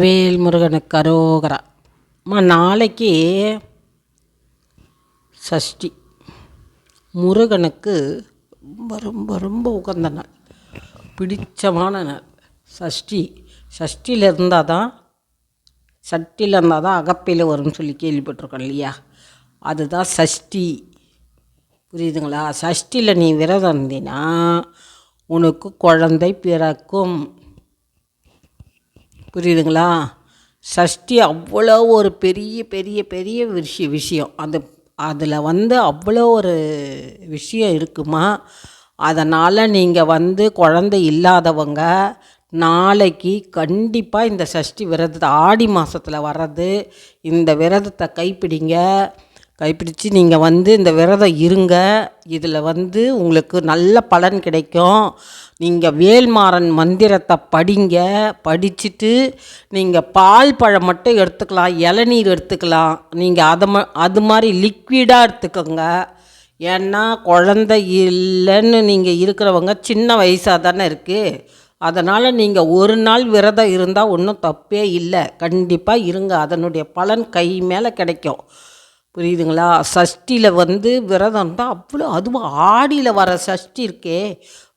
வேல் முருகனுக்கு அரோகரா. அம்மா நாளைக்கு சஷ்டி. முருகனுக்கு ரொம்ப ரொம்ப ரொம்ப உகந்த நாள். பிடிச்சமான நாள். சஷ்டி. சஷ்டியில் இருந்தால் தான் சட்டியில் இருந்தால் தான் அகப்பையில் வரும்னு சொல்லி கேள்விப்பட்டிருக்கோம் இல்லையா? அதுதான் சஷ்டி. புரியுதுங்களா? சஷ்டியில் நீ விரதம் இருந்தீன்னா உனக்கு குழந்தை பிறக்கும். புரியுதுங்களா? சஷ்டி அவ்வளோ ஒரு பெரிய பெரிய பெரிய விஷய விஷயம். அது அதில் வந்து அவ்வளோ ஒரு விஷயம் இருக்குமா? அதனால் நீங்கள் வந்து குழந்தை இல்லாதவங்க நாளைக்கு கண்டிப்பாக இந்த சஷ்டி விரதத்தை ஆடி மாதத்தில் வர்றது இந்த விரதத்தை கைப்பிடிங்க. கைப்பிடித்து நீங்கள் வந்து இந்த விரதம் இருங்க. இதில் வந்து உங்களுக்கு நல்ல பலன் கிடைக்கும். நீங்கள் வேல்மாறன் மந்திரத்தை படிங்க. படிச்சுட்டு நீங்கள் பால் பழம் மட்டும் எடுத்துக்கலாம். இளநீர் எடுத்துக்கலாம். நீங்கள் அதை ம அது மாதிரி லிக்விடாக எடுத்துக்கோங்க. ஏன்னா குழந்தை இல்லைன்னு நீங்கள் இருக்கிறவங்க சின்ன வயசாக தானே இருக்குது அதனால் நீங்கள் ஒரு நாள் விரதம் இருந்தால் ஒன்றும் தப்பே இல்லை. கண்டிப்பாக இருங்க. அதனுடைய பலன் கை மேலே கிடைக்கும். புரியுதுங்களா? சஷ்டியில் வந்து விரதம் தான் அவ்வளோ அதுவும் ஆடியில் வர சஷ்டி இருக்கே.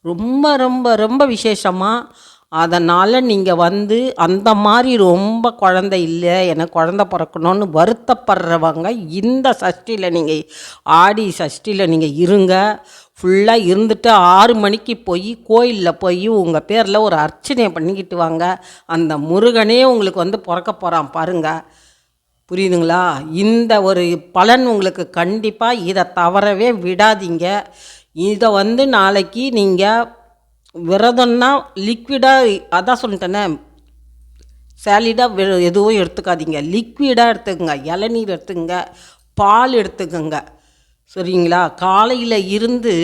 ரொம்ப ரொம்ப ரொம்ப விசேஷமாக அதனால் நீங்கள் வந்து அந்த மாதிரி ரொம்ப குழந்த இல்லை எனக்கு குழந்த பிறக்கணும்னு வருத்தப்படுறவங்க இந்த சஷ்டியில் நீங்கள் ஆடி சஷ்டியில் நீங்கள் இருங்க. ஃபுல்லாக இருந்துட்டு ஆறு மணிக்கு போய் கோயிலில் போய் உங்கள் பேரில் ஒரு அர்ச்சனையை பண்ணிக்கிட்டு வாங்க. அந்த முருகனே உங்களுக்கு வந்து பிறக்க போகிறான் பாருங்கள் புரியுதுங்களா? இந்த ஒரு பலன் உங்களுக்கு கண்டிப்பாக இதை தவறவே விடாதீங்க. இதை வந்து நாளைக்கு நீங்கள் விரதம்னா லிக்விடாக அதான் சொல்லிட்டேனே சாலிடாக எதுவும் எடுத்துக்காதீங்க. லிக்விடாக எடுத்துக்கங்க இளநீர் எடுத்துக்கங்க பால் எடுத்துக்கோங்க. சரிங்களா? காலையில் இருந்து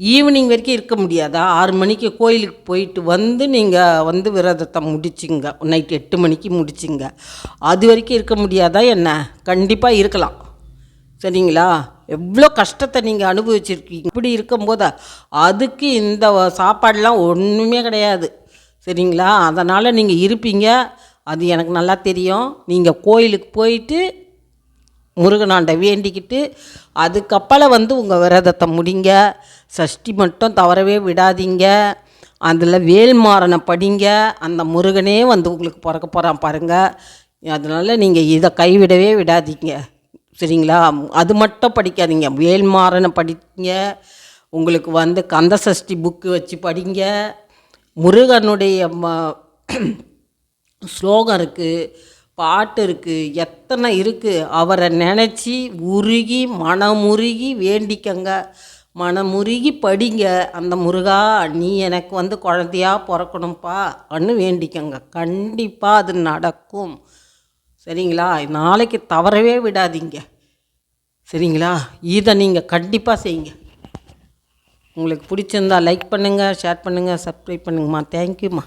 ஈவினிங் வரைக்கும் இருக்க முடியாதா? ஆறு மணிக்கு கோயிலுக்கு போயிட்டு வந்து நீங்கள் வந்து விரதத்தை முடிச்சிங்க. நைட் எட்டு மணிக்கு முடிச்சிங்க. அது வரைக்கும் இருக்க முடியாதா என்ன? கண்டிப்பாக இருக்கலாம். சரிங்களா? எவ்வளோ கஷ்டத்தை நீங்கள் அனுபவிச்சிருக்கீங்க. இப்படி இருக்கும்போது அதுக்கு இந்த சாப்பாடெலாம் ஒன்றுமே கிடையாது. சரிங்களா? அதனால் நீங்கள் இருப்பீங்க. அது எனக்கு நல்லா தெரியும். நீங்கள் கோயிலுக்கு போயிட்டு முருகனாண்ட வேண்டிக்கிட்டு அதுக்கப்புறம் வந்து உங்கள் விரதத்தை முடிங்க. சஷ்டி மட்டும் தவறவே விடாதீங்க. அதில் வேல்மாறனை படிங்க. அந்த முருகனே வந்து உங்களுக்கு பிறக்க போகிறான் பாருங்கள் அதனால் நீங்கள் இதை கைவிடவே விடாதீங்க. சரிங்களா? அது மட்டும் படிக்காதீங்க. வேல்மாறனை படிங்க. உங்களுக்கு வந்து கந்த சஷ்டி புக்கு வச்சு படிங்க. முருகனுடைய ம ஸ்லோகம் இருக்குது பாட்டு இருக்குது எத்தனை இருக்குது அவரை நினச்சி உருகி மனமுருகி வேண்டிக்கங்க. மனமுருகி படிங்க. அந்த முருகா நீ எனக்கு வந்து குழந்தையா பிறக்கணும்ப்பா அன்னு வேண்டிக்கங்க. கண்டிப்பாக அது நடக்கும். சரிங்களா? நாளைக்கு தவறவே விடாதீங்க. சரிங்களா? இதை நீங்கள் கண்டிப்பாக செய்யுங்க. உங்களுக்கு பிடிச்சிருந்தா லைக் பண்ணுங்கள் ஷேர் பண்ணுங்கள் சப்ஸ்கிரைப் பண்ணுங்கம்மா. தேங்க்யூம்மா